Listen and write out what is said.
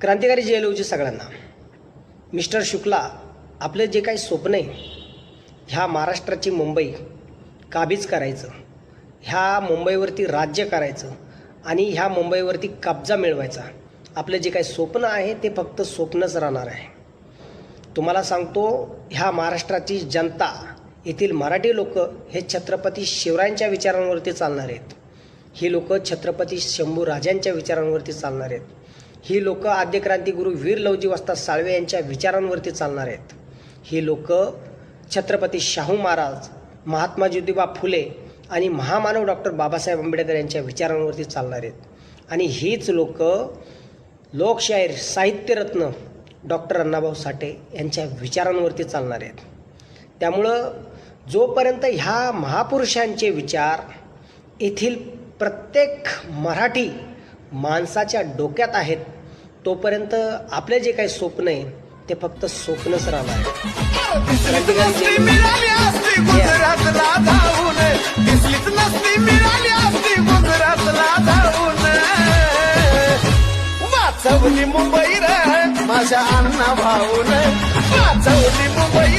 क्रांतिकारी जयलवजी सगळ्यांना. मिस्टर शुक्ला आपलं जे काही स्वप्न आहे ह्या महाराष्ट्राची मुंबई काबीज करायचं ह्या मुंबईवरती राज्य करायचं आणि ह्या मुंबईवरती कब्जा मिळवायचा आपलं जे काही स्वप्न आहे ते फक्त स्वप्नच राहणार आहे. तुम्हाला सांगतो ह्या महाराष्ट्राची जनता येथील मराठी लोक हे छत्रपती शिवरायांच्या विचारांवरती चालणार आहेत. ही लोक छत्रपती शंभू राजांच्या विचारांवरती चालणार आहेत. ही लोक आद्य क्रांतिगुरू वीर लवजी वस्ता साळवे यांच्या विचारांवरती चालणार आहेत. ही लोक छत्रपती शाहू महाराज महात्मा ज्योतिबा फुले आणि महामानव डॉक्टर बाबासाहेब आंबेडकर यांच्या विचारांवरती चालणार आहेत. आणि हीच लोक लोकशाहीर साहित्यरत्न डॉक्टर अण्णाभाऊ साठे यांच्या विचारांवरती चालणार आहेत. त्यामुळं जोपर्यंत ह्या महापुरुषांचे विचार येथील प्रत्येक मराठी माणसाच्या डोक्यात आहेत तोपर्यंत आपले जे काही स्वप्न आहे ते फक्त स्वप्नच राहणार. मुंबई रे माझ्या अण्णा भाऊन. मुंबई